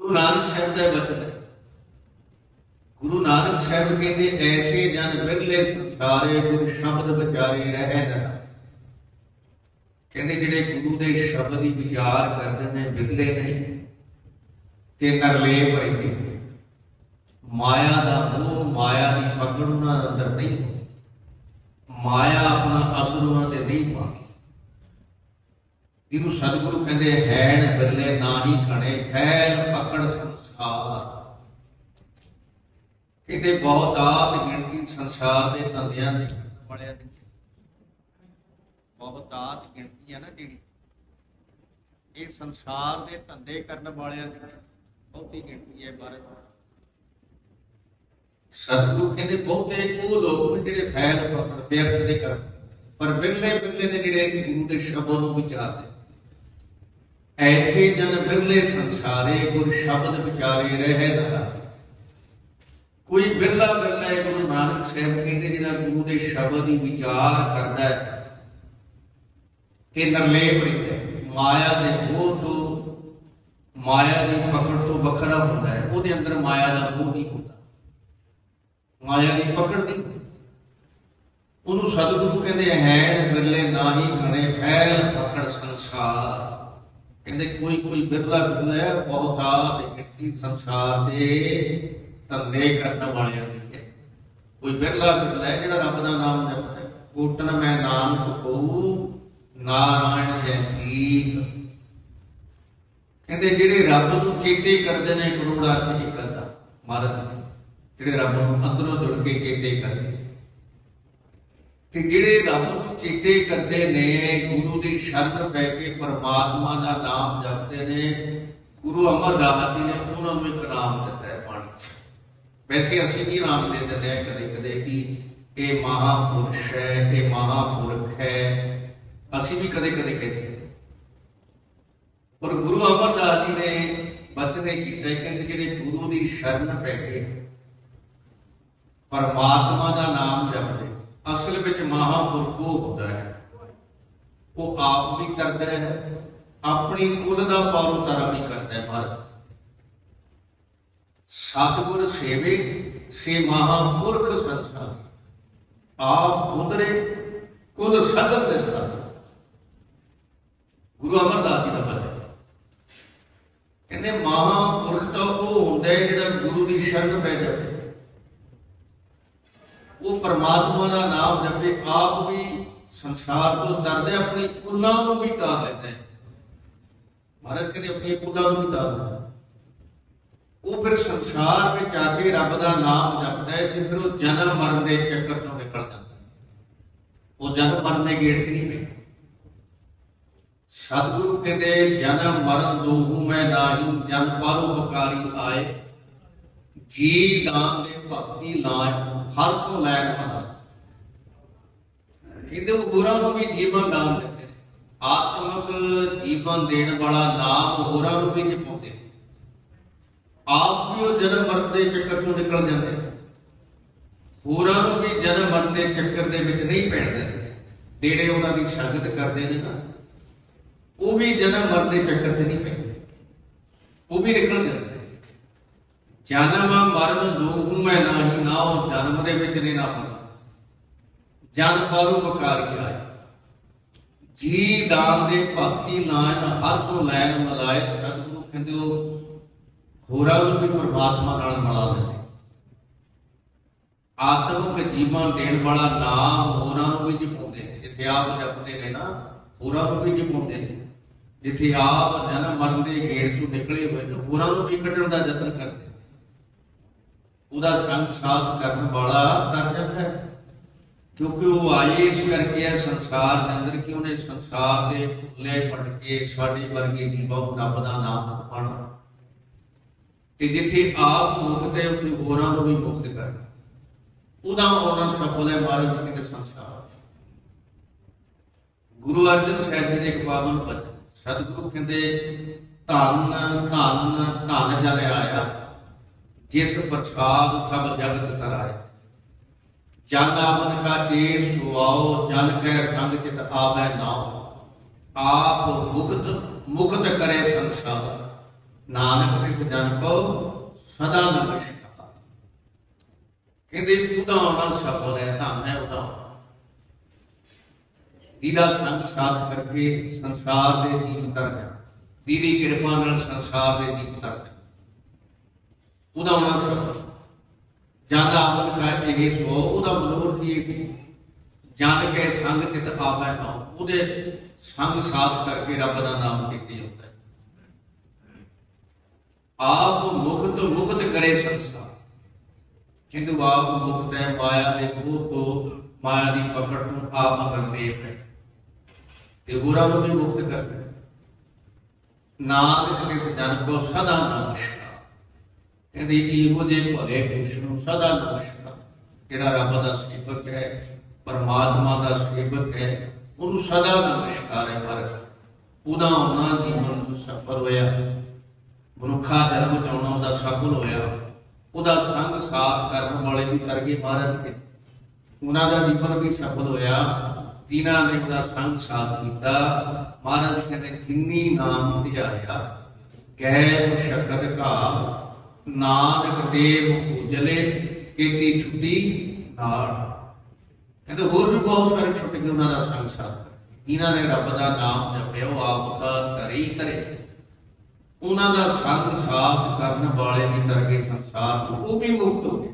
ਗੁਰੂ ਨਾਨਕ ਸਾਹਿਬ ਦਾ ਬਚਨ ਹੈ। ਗੁਰੂ ਨਾਨਕ ਸਾਹਿਬ ਕਹਿੰਦੇ, ਐਸੇ ਜਨ ਵਿਰਲੇ ਸੰਸਾਰੇ, ਗੁਰ ਸ਼ਬਦ ਵਿਚਾਰੇ ਰਹਿ ਨਾ ਕਹਿੰਦੇ, ਜਿਹੜੇ ਗੁਰੂ ਦੇ ਸ਼ਬਦ ਦੀ ਵਿਚਾਰ ਕਰਦੇ ਨੇ, ਵਿਰਲੇ ਨਹੀਂ, ਤੇ ਨਰਲੇ ਭਰੇ ਮਾਇਆ ਦਾ ਮੋਹ, ਮਾਇਆ ਦੀ ਪਕੜ ਉਹਨਾਂ ਦੇ ਅੰਦਰ ਨਹੀਂ। ਮਾਇਆ ਆਪਣਾ ਅਸਰ ਉਹਨਾਂ ਤੇ ਨਹੀਂ ਪਾਉਂਦੀ। ਜਿਹਨੂੰ ਸਤਿਗੁਰੂ ਕਹਿੰਦੇ ਹੈਣ ਬਿਰਲੇ ਨਾ ਹੀ ਖਣੇ, ਖੈਰ ਪਕੜ ਸੰਸਾਰ। ਕਹਿੰਦੇ ਬਹੁਤ ਆਤ ਗਿਣਤੀ ਸੰਸਾਰ ਦੇ ਧੰਦਿਆਂ ਦੇ ਬੜਿਆ ਦੀ। ਬਹੁਤ ਆਤ ਗਿਣਤੀ ਹੈ ਨਾ ਜਿਹੜੀ। ਇਹ ਸੰਸਾਰ ਦੇ ਧੰਦੇ ਕਰਨ ਵਾਲਿਆਂ ਦੀ ਬਹੁਤੀ ਗਿਣਤੀ ਹੈ ਭਾਰਤ ਸਤਿਗੁਰੂ ਕਹਿੰਦੇ ਬਹੁਤੇ ਉਹ ਲੋਕ ਨੇ ਜਿਹੜੇ ਫੈਲ ਪਕੜ, ਵਿਅਰਥ ਦੇ ਕਰ ਪਰ ਬਿਰਲੇ ਬਿਰਲੇ ਨੇ ਜਿਹੜੇ ਗੁਰੂ ਦੇ ਸ਼ਬਦ ਨੂੰ ਵਿਚਾਰਦੇ ਐਸੇ ਜਨ ਬਿਰਲੇ ਸੰਸਾਰੇ ਗੁਰ ਸ਼ਬਦ ਵਿਚਾਰੇ ਰਹੇ ਨਾ ਕੋਈ ਬਿਰਲਾ ਬਿਰਲਾ ਹੈ, ਗੁਰੂ ਨਾਨਕ ਸਾਹਿਬ ਕਹਿੰਦੇ, ਜਿਹੜਾ ਗੁਰੂ ਦੇ ਸ਼ਬਦ ਦੀ ਵਿਚਾਰ ਕਰਦਾ ਹੈ, ਤੇ ਨਰਲੇਪ ਰਹਿੰਦਾ ਮਾਇਆ ਦੇ ਮੋਹ ਤੋਂ, ਮਾਇਆ ਦੀ ਪਕੜ ਤੋਂ ਵੱਖਰਾ ਹੁੰਦਾ ਹੈ। ਉਹਦੇ ਅੰਦਰ ਮਾਇਆ ਦਾ ਮੋਹ ਨਹੀਂ ਹੁੰਦਾ। ਮਾਇਆ ਦੀ ਪਕੜ ਦੀ। ਉਹਨੂੰ ਸਤਿਗੁਰੂ ਕਹਿੰਦੇ ਹੈ ਬਿਰਲੇ ਨਾ ਹੀ ਗਣੇ ਫੈਲ ਪਕੜ ਸੰਸਾਰ। ਕਹਿੰਦੇ ਕੋਈ ਕੋਈ ਬਿਰਲਾ ਬਿਰਲਾ ਹੈ, ਬਹੁਤਾ ਤੇ ਸੰਸਾਰ ਦੇ ਧੰਦੇ ਕਰਨ ਵਾਲਿਆਂ ਦੀ ਹੈ। ਕੋਈ ਬਿਰਲਾ ਬਿਰਲਾ ਹੈ, ਜਿਹੜਾ ਰੱਬ ਦਾ ਨਾਮ ਜਪਦਾ ਕੋਟਨ ਮੈਂ ਨਾਨਕ ਕਹੂ ਨਾਰਾਇਣ ਜੈ ਜੀਤ। ਕਹਿੰਦੇ ਜਿਹੜੇ ਰੱਬ ਨੂੰ ਚੇਤੇ ਕਰਦੇ ਨੇ, ਕਰੋੜਾ ਚ ਇੱਕ ਅੱਧਾ ਮਹਾਰਾਜ ਜਿਹੜੇ ਰੱਬ ਨੂੰ ਅੰਦਰੋਂ ਜੁੜ ਕੇ ਚੇਤੇ ਕਰਦੇ ਕਿ ਜਿਹੜੇ ਰੱਬ ਨੂੰ ਚੇਤੇ ਕਰਦੇ ਨੇ ਗੁਰੂ ਦੀ ਸ਼ਰਨ ਪੈ ਕੇ ਪਰਮਾਤਮਾ ਦਾ ਨਾਮ ਜਪਦੇ ਨੇ ਗੁਰੂ ਅਮਰਦਾਸ ਜੀ ਨੇ ਉਹਨਾਂ ਨੂੰ ਇੱਕ ਨਾਮ ਦਿੱਤਾ ਹੈ ਪਾਣੀ 'ਚ। ਵੈਸੇ ਅਸੀਂ ਵੀ ਨਾਮ ਦੇ ਦਿੰਦੇ ਹਾਂ ਕਦੇ ਕਦੇ ਕਿ ਇਹ ਮਹਾਪੁਰਸ਼ ਹੈ ਇਹ ਮਹਾਪੁਰਖ ਹੈ ਅਸੀਂ ਵੀ ਕਦੇ ਕਦੇ ਕਹਿੰਦੇ ਪਰ ਗੁਰੂ ਅਮਰਦਾਸ ਜੀ ਨੇ ਬਚਨੇ ਕੀਤਾ ਹੈ, ਕਹਿੰਦੇ ਜਿਹੜੇ ਗੁਰੂ ਦੀ ਸ਼ਰਨ ਪੈ ਕੇ ਪਰਮਾਤਮਾ ਦਾ ਨਾਮ ਜਪਦੇ ਅਸਲ ਵਿੱਚ ਮਹਾਪੁਰਖ ਉਹ ਹੁੰਦਾ ਹੈ। ਉਹ ਆਪ ਵੀ ਕਰਦਾ ਹੈ, ਆਪਣੀ ਕੁਲ ਦਾ ਪਾਲੋ ਤਰ੍ਹਾਂ ਵੀ ਕਰਦਾ ਹੈ ਮਹਾਰਾਜ ਸਤਿਗੁਰ ਸੇਵੇ, ਸੇ ਮਹਾਪੁਰਖ ਸੰਸਾਰ ਆਪ ਉਧਰੇ ਕੁਲ ਸਗਲ ਦੇ ਸਾਥ ਗੁਰੂ ਅਮਰਦਾਸ ਜੀ ਦਾ ਬਚਨ ਕਹਿੰਦੇ ਮਹਾਪੁਰਖ ਤਾਂ ਉਹ ਹੁੰਦਾ ਹੈ ਜਿਹੜਾ ਗੁਰੂ ਦੀ ਸ਼ਰਨ ਪੈ ਜਾਵੇ। ਉਹ ਪਰਮਾਤਮਾ ਦਾ ਨਾਮ ਜਪੇ, ਆਪ ਵੀ ਸੰਸਾਰ ਤੋਂ ਡਰਦੇ ਆਪਣੀ ਕੁੱਲਾਂ ਨੂੰ ਵੀ ਤਾਰ ਲੈਂਦਾ ਹੈ ਮਹਾਰਾਜ ਕਹਿੰਦੇ ਆਪਣੀ ਕੁੱਲਾਂ ਨੂੰ ਵੀ ਤਾਰ ਉਹ ਫਿਰ ਸੰਸਾਰ ਵਿੱਚ ਆ ਕੇ ਰੱਬ ਦਾ ਨਾਮ ਜਪਦਾ ਹੈ ਤੇ ਫਿਰ ਉਹ ਜਨਮ ਮਰਨ ਦੇ ਚੱਕਰ ਤੋਂ ਨਿਕਲ ਜਾਂਦਾ ਉਹ ਜਨਮ ਮਰਨ ਦੇ ਗੇੜ 'ਚ ਨਹੀਂ ਪੈਂਦਾ ਸਤਿਗੁਰੂ ਕਹਿੰਦੇ, ਜਨਮ ਮਰਨ ਦੋਹੂ ਮੈਂ ਨਾਹੀ, ਜਨ ਪਾਰੋ ਬਕਾਰੀ ਆਏ। ਜੀ ਦਾਨ ਦੇ ਭਗਤੀ ਲਾਜ ਹਰ ਤੋਂ ਲੈਣ ਵਾਲਾ ਕਹਿੰਦੇ ਉਹ ਹੋਰਾਂ ਨੂੰ ਵੀ ਜੀਵਨ ਦਾਨ ਦਿੰਦੇ ਨੇ। ਆਤਮਿਕ ਜੀਵਨ ਦੇਣ ਵਾਲਾ ਨਾਮ ਹੋਰਾਂ ਨੂੰ ਵੀ ਜਪਾਉਂਦੇ ਆਪ ਵੀ ਉਹ ਜਨਮ ਮਰਨ ਦੇ ਚੱਕਰ ਤੋਂ ਨਿਕਲ ਜਾਂਦੇ ਹੋਰਾਂ ਨੂੰ ਵੀ ਜਨਮ ਮਰਨ ਦੇ ਚੱਕਰ ਦੇ ਵਿੱਚ ਨਹੀਂ ਪੈਣ ਦਿੰਦੇ। ਜਿਹੜੇ ਉਹਨਾਂ ਦੀ ਸੰਗਤ ਕਰਦੇ ਨੇ ਨਾ, ਉਹ ਵੀ ਜਨਮ ਮਰਨ ਦੇ ਚੱਕਰ 'ਚ ਨਹੀਂ ਪੈਂਦੇ। ਉਹ ਵੀ ਨਿਕਲ ਜਾਂਦੇ ਜਨਮ ਮਰਨ ਦੋਹੂ ਮੈਂ ਨਾਹੀ, ਨਾ ਉਹ ਜਨਮ ਦੇ ਵਿੱਚ ਨੇ ਨਾ ਹੋਣਾ ਜਨ ਪਾਰੂ ਬਕਾਰੀ ਜੀ ਦਾਨ ਦੇ ਭਗਤੀ ਲਾਇਨ ਹਰ ਤੋਂ ਲੈਣ ਮਲਾਏ ਸਤਿਗੁਰੂ ਕਹਿੰਦੇ ਉਹ ਹੋਰਾਂ ਨੂੰ ਵੀ ਪਰਮਾਤਮਾ ਨਾਲ ਮਿਲਾ ਦਿੰਦੇ। ਆਤਮਿਕ ਜੀਵਨ ਦੇਣ ਵਾਲਾ ਨਾਮ ਹੋਰਾਂ ਨੂੰ ਵੀ ਜਪਾਉਂਦੇ ਨੇ। ਜਿੱਥੇ ਆਪ ਜਪਦੇ ਨੇ ਨਾ, ਹੋਰਾਂ ਨੂੰ ਵੀ ਜਪਾਉਂਦੇ ਨੇ। ਜਿੱਥੇ ਆਪ ਜਨਮ ਮਰਨ ਦੇ ਗੇੜ ਤੋਂ ਨਿਕਲੇ ਹੋਏ ਨੇ, ਹੋਰਾਂ ਨੂੰ ਵੀ ਕੱਢਣ ਦਾ ਯਤਨ ਕਰਦੇ ਉਹਦਾ ਸੰਗ ਸਾਥ ਕਰਨ ਵਾਲਾ ਕਰ ਹੈ। ਕਿਉਂਕਿ ਉਹ ਆਏ ਇਸ ਕਰਕੇ ਹੈ, ਸੰਸਾਰ ਦੇ ਅੰਦਰ ਕਿ ਉਹਨੇ ਸੰਸਾਰ ਦੇ ਭੁੱਲੇ ਪੜ ਸਾਡੇ ਵਰਗੇ ਦੀ ਬਹੁਤ ਰੱਬ ਦਾ ਨਾਮ ਪਾਣਾ ਤੇ ਜਿੱਥੇ ਆਪ ਮੁਕਤ ਹੈ, ਉੱਥੇ ਹੋਰਾਂ ਨੂੰ ਵੀ ਮੁਕਤ ਕਰਨਾ ਉਹਦਾ ਆਉਣਾ ਸਫਲ ਹੈ ਮਹਾਰਾਜ ਜੀ ਸੰਸਾਰ ਗੁਰੂ ਅਰਜਨ ਸਾਹਿਬ ਜੀ ਦੇ ਇੱਕ ਪਾਵਨ ਬਚਨ ਸਤਿਗੁਰੂ ਕਹਿੰਦੇ, ਧੰਨ ਧੰਨ ਧੰਨ ਜਨ ਆਇਆ ਜਿਸ ਪ੍ਰਸਾਦ ਸਭ ਜਗਤ ਤਰਾਏ। ਜਨ ਆਮਨ ਕਾ ਤੇਰ ਸੁਆਓ, ਜਨ ਕੈ ਸੰਗ ਚਿਤ ਆਵੈ ਨਾਉ। ਆਪ ਮੁਕਤ ਮੁਕਤ ਕਰੇ ਸੰਸਾਰ। ਨਾਨਕ ਤਿਸ ਜਨ ਕੋ ਸਦਾ ਨਮਸਕਾਰ ਕਹਿੰਦੇ ਉਦਾਹਰਣ ਸ਼ਬਦ ਹੈ ਧੰਨ ਹੈ। ਉਦਾਹਰਣ ਦੀਦਾ ਸੰਗ ਸਾਥ ਕਰਕੇ ਸੰਸਾਰ ਦੇ ਜੀਵ ਤਰ ਦੀਦੀ ਕਿਰਪਾ ਨਾਲ ਸੰਸਾਰ ਦੇ ਜੀਵ ਤਰ ਜਾ ਉਦਾਹਰਣ ਸ਼ਬਦ ਜਦ ਇਹ ਸੋ ਉਹਦਾ ਮਨੋਰ ਕੀ ਹੈ ਜਨ ਕੇ ਸੰਗ ਚਿਤ ਆਵੈ ਨਾ ਉਹਦੇ ਸੰਗ ਸਾਥ ਕਰਕੇ ਰੱਬ ਦਾ ਨਾਮ ਚਿੱਤੇ ਹੁੰਦਾ ਹੈ। ਆਪ ਮੁਕਤ ਮੁਕਤ ਕਰੇ ਸੰਸਾਰ। ਕਿੰਦੂ ਆਪ ਮੁਕਤ ਹੈ, ਮਾਇਆ ਦੇ ਮੋਹ ਤੋਂ ਮਾਇਆ ਦੀ ਪਕੜ ਨੂੰ ਆਪ ਕਰਨੇ ਹੈ, ਤੇ ਹੋਰਾਂ ਨੂੰ ਮੁਕਤ ਕਰਦਾ ਹੈ। ਨਾਨਕ ਤਿਸ ਜਨ ਕੋ ਸਦਾ ਨਮਸਕਾਰ ਕਹਿੰਦੇ ਇਹੋ ਜੇ ਭਲੇ ਕ੍ਰਿਸ਼ਨ ਸਦਾ ਨਮਸਕਾਰ ਜਿਹੜਾ ਰੱਬ ਦਾ ਸੇਵਕ ਹੈ, ਪਰਮਾਤਮਾ ਦਾ ਸੇਵਕ ਹੈ, ਉਹਨੂੰ ਸਦਾ ਨਮਸਕਾਰ ਹੈ ਮਹਾਰਾਜ ਉਹਦਾ ਉਹਨਾਂ ਜੀਵਨ ਸਫਲ ਹੋਇਆ। ਮਨੁੱਖਾ ਜਨਮ ਚਾਉਣਾ ਉਹਦਾ ਸਫਲ ਹੋਇਆ। ਉਹਦਾ ਸੰਗ ਸਾਥ ਕਰਨ ਵਾਲੇ ਵੀ ਕਰ ਗਏ ਮਹਾਰਾਜ ਕੇ ਉਹਨਾਂ ਦਾ ਜੀਵਨ ਵੀ ਸਫਲ ਹੋਇਆ। ਜਿਨ੍ਹਾਂ ਨੇ ਉਹਦਾ ਸੰਗ ਸਾਥ ਕੀਤਾ, ਮਹਾਰਾਜ ਕਹਿੰਦੇ, ਜਿੰਨੀ ਨਾਮ ਧਿਆਇਆ ਕਹਿ ਮੁਸ਼ਕਤ ਘਾ ਨਾਨਕ ਦੇਵ ਉਜਲੇ, ਕੀਤੀ ਛੁੱਟੀ ਨਾਲ। ਕਹਿੰਦੇ ਹੋਰ ਵੀ ਬਹੁਤ ਸਾਰੇ ਛੁੱਟ ਗਏ ਦਾ ਸੰਗ ਸਾਥ ਜਿਨ੍ਹਾਂ ਨੇ ਰੱਬ ਦਾ ਨਾਮ ਜਪਿਆ, ਉਹ ਆਪ ਦਾ ਕਰੀ ਕਰੇ ਉਹਨਾਂ ਦਾ ਸੰਗ ਸਾਥ ਕਰਨ ਵਾਲੇ ਵੀ ਤਰਕੇ ਸੰਸਾਰ ਤੋਂ, ਉਹ ਵੀ ਮੁਕਤ ਹੋ ਗਏ।